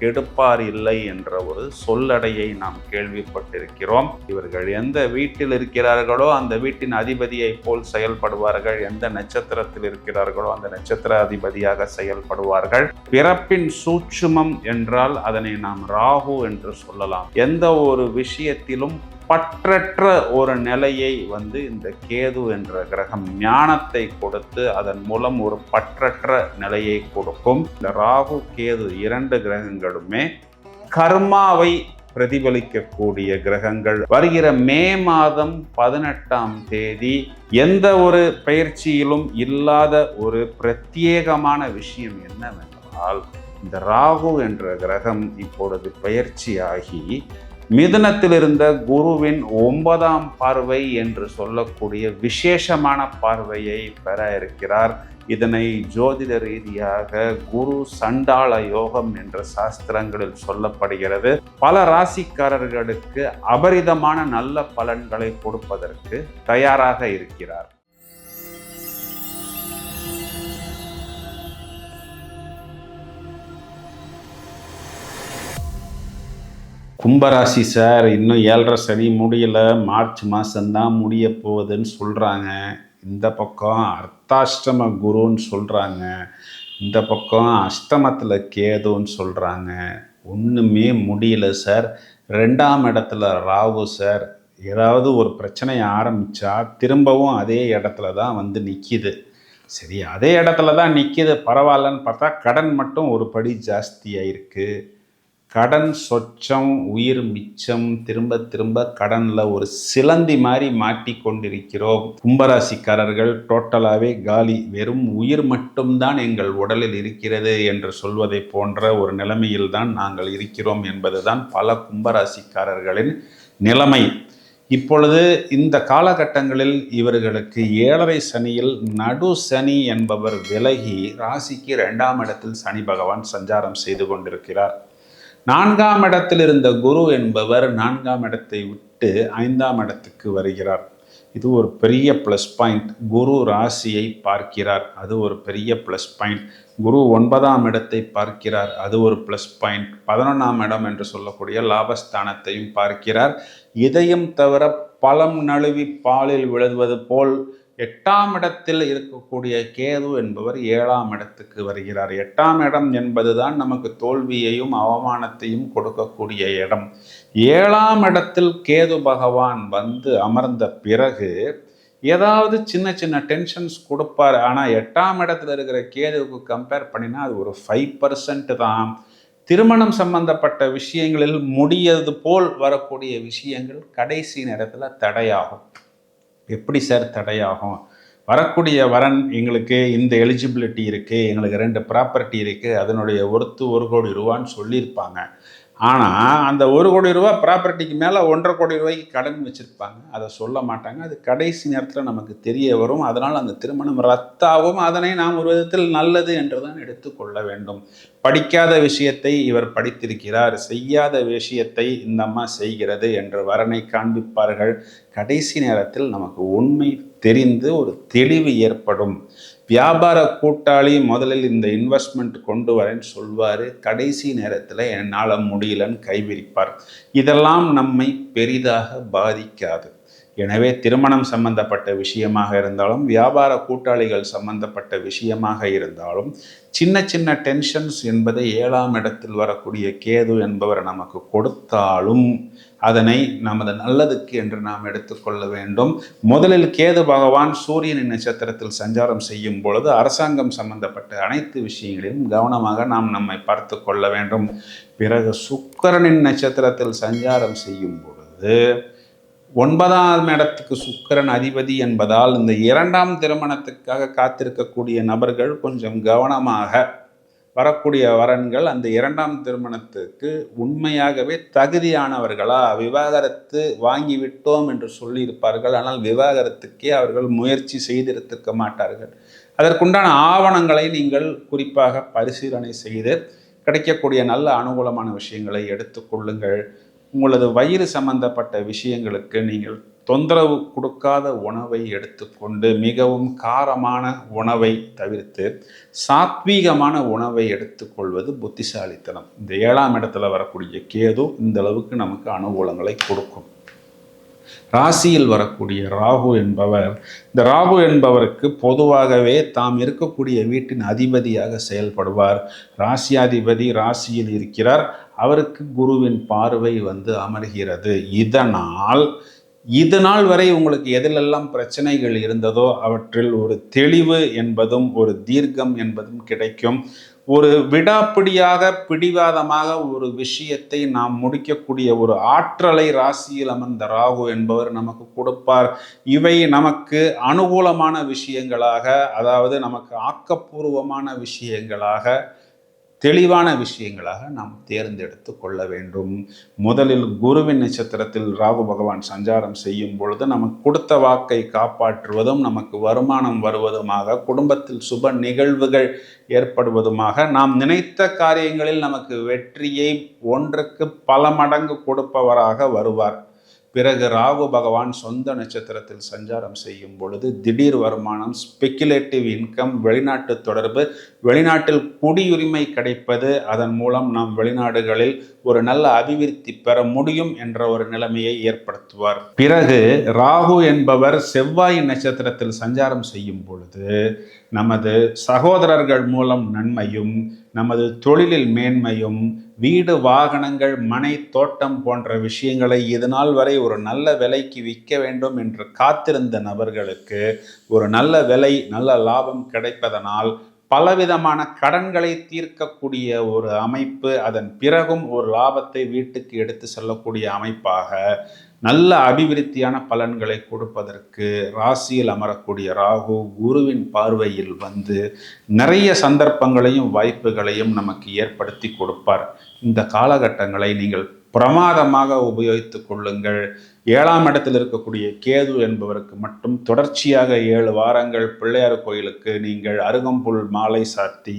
கெடுப்பார் இல்லை என்ற ஒரு சொல்லடையை நாம் கேள்விப்பட்டிருக்கிறோம். இவர்கள் எந்த வீட்டில் இருக்கிறார்களோ அந்த வீட்டின் அதிபதியை போல் செயல்படுவார்கள். எந்த நட்சத்திரத்தில் இருக்கிறார்களோ அந்த நட்சத்திர அதிபதியாக செயல்படுவார்கள். பிறப்பின் சூட்சுமம் என்றால் அதனை நாம் ராகு என்று சொல்லலாம். எந்த ஒரு விஷயத்திலும் பற்றற்ற ஒரு நிலையை வந்து இந்த கேது என்ற கிரகம் ஞானத்தை கொடுத்து அதன் மூலம் ஒரு பற்றற்ற நிலையை கொடுக்கும். இந்த ராகு கேது இரண்டு கிரகங்களுமே கர்மாவை பிரதிபலிக்கக்கூடிய கிரகங்கள். வருகிற மே மாதம் பதினெட்டாம் தேதி எந்த ஒரு பயிற்சியிலும் இல்லாத ஒரு பிரத்யேகமான விஷயம் என்னவென்றால் இந்த ராகு என்ற கிரகம் இப்பொழுது பயிற்சியாகி மிதனத்திலிருந்த குருவின் ஒன்பதாம் பார்வை என்று சொல்லக்கூடிய விசேஷமான பார்வையை பெற இருக்கிறார். இதனை ஜோதிட ரீதியாக குரு சண்டாள யோகம் என்ற சாஸ்திரங்களில் சொல்லப்படுகிறது. பல ராசிக்காரர்களுக்கு அபரிதமான நல்ல பலன்களை கொடுப்பதற்கு தயாராக இருக்கிறார். கும்பராசி சார் இன்னும் ஏழரை சனி முடியலை. மார்ச் மாதம்தான் முடிய போகுதுன்னு சொல்கிறாங்க இந்த பக்கம் அர்த்தாஷ்டம குருன்னு சொல்கிறாங்க இந்த பக்கம் அஷ்டமத்தில் கேதுன்னு சொல்கிறாங்க ஒன்றுமே முடியல சார். ரெண்டாம் இடத்துல ராகு சார். ஏதாவது ஒரு பிரச்சனையை ஆரம்பித்தா திரும்பவும் அதே இடத்துல தான் வந்து நிற்கிது சரி அதே இடத்துல தான் நிற்கிது பரவாயில்லன்னு பார்த்தா கடன் மட்டும் ஒரு படி ஜாஸ்தியாக இருக்குது கடன் சொச்சம் உயிர் மிச்சம் திரும்ப திரும்ப கடனில் ஒரு சிலந்தி மாதிரி மாட்டி கொண்டிருக்கிறோம். கும்பராசிக்காரர்கள் டோட்டலாகவே காலி வெறும் உயிர் மட்டும்தான் எங்கள் உடலில் இருக்கிறது என்று சொல்வதை போன்ற ஒரு நிலைமையில் தான் நாங்கள் இருக்கிறோம் என்பதுதான் பல கும்பராசிக்காரர்களின் நிலைமை. இப்பொழுது இந்த காலகட்டங்களில் இவர்களுக்கு ஏழரை சனியில் நடு சனி என்பவர் விலகி ராசிக்கு இரண்டாம் இடத்தில் சனி பகவான் சஞ்சாரம் செய்து கொண்டிருக்கிறார். நான்காம் இடத்தில் இருந்த குரு என்பவர் நான்காம் இடத்தை விட்டு ஐந்தாம் இடத்துக்கு வருகிறார். இது ஒரு பெரிய ப்ளஸ் பாயிண்ட் குரு ராசியை பார்க்கிறார். அது ஒரு பெரிய ப்ளஸ் பாயிண்ட் குரு ஒன்பதாம் இடத்தை பார்க்கிறார். அது ஒரு ப்ளஸ் பாயிண்ட் பதினொன்றாம் இடம் என்று சொல்லக்கூடிய லாபஸ்தானத்தையும் பார்க்கிறார். இதையும் தவிர பழம் நழுவி பாலில் விழுவது போல் எட்டாம் இடத்தில் இருக்கக்கூடிய கேது என்பவர் ஏழாம் இடத்துக்கு வருகிறார். எட்டாம் இடம் என்பதுதான் நமக்கு தோல்வியையும் அவமானத்தையும் கொடுக்கக்கூடிய இடம். ஏழாம் இடத்தில் கேது பகவான் வந்து அமர்ந்த பிறகு ஏதாவது சின்ன சின்ன டென்ஷன்ஸ் கொடுப்பார். ஆனால் எட்டாம் இடத்துல இருக்கிற கேதுவுக்கு கம்பேர் பண்ணினா அது ஒரு ஃபைவ் பர்சன்ட் தான். திருமணம் சம்பந்தப்பட்ட விஷயங்களில் முடியது போல் வரக்கூடிய விஷயங்கள் கடைசி நேரத்தில் தடையாகும். எப்படி சார் தடையாகும்? வரக்கூடிய வரன் எங்களுக்கு இந்த எலிஜிபிலிட்டி இருக்குது எங்களுக்கு ரெண்டு ப்ராப்பர்ட்டி இருக்குது அதனுடைய ஒருத்து ஒரு கோடி ரூபான்னு சொல்லியிருப்பாங்க. ஆனால் அந்த ஒரு கோடி ரூபா ப்ராப்பர்ட்டிக்கு மேலே ஒன்றரை கோடி ரூபாய்க்கு கடன் வச்சுருப்பாங்க. அதை சொல்ல மாட்டாங்க. அது கடைசி நேரத்தில் நமக்கு தெரிய வரும். அதனால் அந்த திருமணம் ரத்தாகும். அதனை நாம் ஒரு விதத்தில் நல்லது என்று தான் எடுத்துக்கொள்ள வேண்டும். படிக்காத விஷயத்தை இவர் படித்திருக்கிறார். செய்யாத விஷயத்தை இந்த அம்மா செய்கிறது என்று வரனை காண்பிப்பார்கள். கடைசி நேரத்தில் நமக்கு உண்மை தெரிந்து ஒரு தெளிவு ஏற்படும். வியாபார கூட்டாளி முதலில் இந்த இன்வெஸ்ட்மெண்ட் கொண்டு வரேன்னு சொல்வார். கடைசி நேரத்தில் என்னால் முடியலன்னு கைவிரிப்பார். இதெல்லாம் நம்மை பெரிதாக பாதிக்காது. எனவே திருமணம் சம்பந்தப்பட்ட விஷயமாக இருந்தாலும் வியாபார கூட்டாளிகள் சம்பந்தப்பட்ட விஷயமாக இருந்தாலும் சின்ன சின்ன டென்ஷன்ஸ் என்பதை ஏழாம் இடத்தில் வரக்கூடிய கேது என்பவர் நமக்கு கொடுத்தாலும் அதனை நமது நல்லதுக்கு என்று நாம் எடுத்துக்கொள்ள வேண்டும். முதலில் கேது பகவான் சூரியனின் நட்சத்திரத்தில் சஞ்சாரம் செய்யும் பொழுது அரசாங்கம் சம்பந்தப்பட்ட அனைத்து விஷயங்களிலும் கவனமாக நாம் நம்மை பார்த்து கொள்ள வேண்டும். பிறகு சுக்கரனின் நட்சத்திரத்தில் சஞ்சாரம் செய்யும் பொழுது ஒன்பதாம் இடத்துக்கு சுக்கிரன் அதிபதி என்பதால் இந்த இரண்டாம் திருமணத்துக்காக காத்திருக்கக்கூடிய நபர்கள் கொஞ்சம் கவனமாக வரக்கூடிய வரன்கள் அந்த இரண்டாம் திருமணத்துக்கு உண்மையாகவே தகுதியானவர்களா? விவாகரத்து வாங்கி விட்டோம் என்று சொல்லியிருப்பார்கள். ஆனால் விவாகரத்துக்கே அவர்கள் முயற்சி செய்திருத்திருக்க மாட்டார்கள். அதற்குண்டான ஆவணங்களை நீங்கள் குறிப்பாக பரிசீலனை செய்து கிடைக்கக்கூடிய நல்ல அனுகூலமான விஷயங்களை எடுத்துக்கொள்ளுங்கள் உங்களது வயிறு சம்பந்தப்பட்ட விஷயங்களுக்கு நீங்கள் தொந்தரவு கொடுக்காத உணவை எடுத்துக்கொண்டு மிகவும் காரமான உணவை தவிர்த்து சாத்வீகமான உணவை எடுத்துக்கொள்வது புத்திசாலித்தனம். இந்த ஏழாம் இடத்துல வரக்கூடிய கேது இந்த அளவுக்கு நமக்கு அனுகூலங்களை கொடுக்கும். ராசியில் வரக்கூடிய ராகு என்பவர் இந்த ராகு என்பவருக்கு பொதுவாகவே தாம் இருக்கக்கூடிய வீட்டின் அதிபதியாக செயல்படுவார். ராசியாதிபதி ராசியில் இருக்கிறார். அவருக்கு குருவின் பார்வை வந்து அமர்கிறது. இதனால் இது நாள் வரை உங்களுக்கு எதிலெல்லாம் பிரச்சனைகள் இருந்ததோ அவற்றில் ஒரு தெளிவு என்பதும் ஒரு தீர்க்கம் என்பதும் கிடைக்கும். ஒரு விடாப்பிடியாக பிடிவாதமாக ஒரு விஷயத்தை நாம் முடிக்கக்கூடிய ஒரு ஆற்றலை ராசியில் அமர்ந்த ராகு என்பவர் நமக்கு கொடுப்பார். இவை நமக்கு அனுகூலமான விஷயங்களாக அதாவது நமக்கு ஆக்கப்பூர்வமான விஷயங்களாக தெளிவான விஷயங்களாக நாம் தேர்ந்தெடுத்து கொள்ள வேண்டும். முதலில் குருவின் நட்சத்திரத்தில் ராகு பகவான் சஞ்சாரம் செய்யும் பொழுது நமக்கு கொடுத்த வாக்கை காப்பாற்றுவதும் நமக்கு வருமானம் வருவதுமாக குடும்பத்தில் சுப நிகழ்வுகள் ஏற்படுவதுமாக நாம் நினைத்த காரியங்களில் நமக்கு வெற்றியை ஒன்றுக்கு பல மடங்கு கொடுப்பவராக வருவார். பிறகு ராகு பகவான் சொந்த நட்சத்திரத்தில் சஞ்சாரம் செய்யும் பொழுது திடீர் வருமானம் ஸ்பெக்குலேட்டிவ் இன்கம் வெளிநாட்டு தொடர்பு வெளிநாட்டில் குடியுரிமை கிடைப்பது அதன் மூலம் நாம் வெளிநாடுகளில் ஒரு நல்ல அபிவிருத்தி பெற முடியும் என்ற ஒரு நிலைமையை ஏற்படுத்துவார். பிறகு ராகு என்பவர் செவ்வாய் நட்சத்திரத்தில் சஞ்சாரம் செய்யும் பொழுது நமது சகோதரர்கள் மூலம் நன்மையும் நமது தொழிலில் மேன்மையும் வீடு வாகனங்கள் மனை தோட்டம் போன்ற விஷயங்களை இதனால் வரை ஒரு நல்ல விலைக்கு விற்க வேண்டும் என்று காத்திருந்த நபர்களுக்கு ஒரு நல்ல விலை நல்ல லாபம் கிடைப்பதனால் பலவிதமான கடன்களை தீர்க்கக்கூடிய ஒரு அமைப்பு அதன் பிறகும் ஒரு லாபத்தை வீட்டுக்கு எடுத்து செல்லக்கூடிய அமைப்பாக நல்ல அபிவிருத்தியான பலன்களை கொடுப்பதற்கு ராசியில் அமரக்கூடிய ராகு குருவின் பார்வையில் வந்து நிறைய சந்தர்ப்பங்களையும் வாய்ப்புகளையும் நமக்கு ஏற்படுத்தி கொடுப்பார். இந்த காலகட்டங்களை நீங்கள் பிரமாதமாக உபயோகித்து கொள்ளுங்கள். ஏழாம் இடத்தில் இருக்கக்கூடிய கேது என்பவருக்கு மட்டும் தொடர்ச்சியாக ஏழு வாரங்கள் பிள்ளையார் கோயிலுக்கு நீங்கள் அருகம்புல் மாலை சாத்தி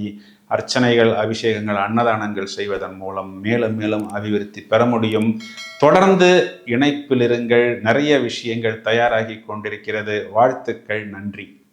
அர்ச்சனைகள் அபிஷேகங்கள் அன்னதானங்கள் செய்வதன் மூலம் மேலும் மேலும் அபிவிருத்தி பெற முடியும். தொடர்ந்து இணைப்பில் இருங்கள் நிறைய விஷயங்கள் தயாராகி கொண்டிருக்கிறது. வாழ்த்துக்கள். நன்றி.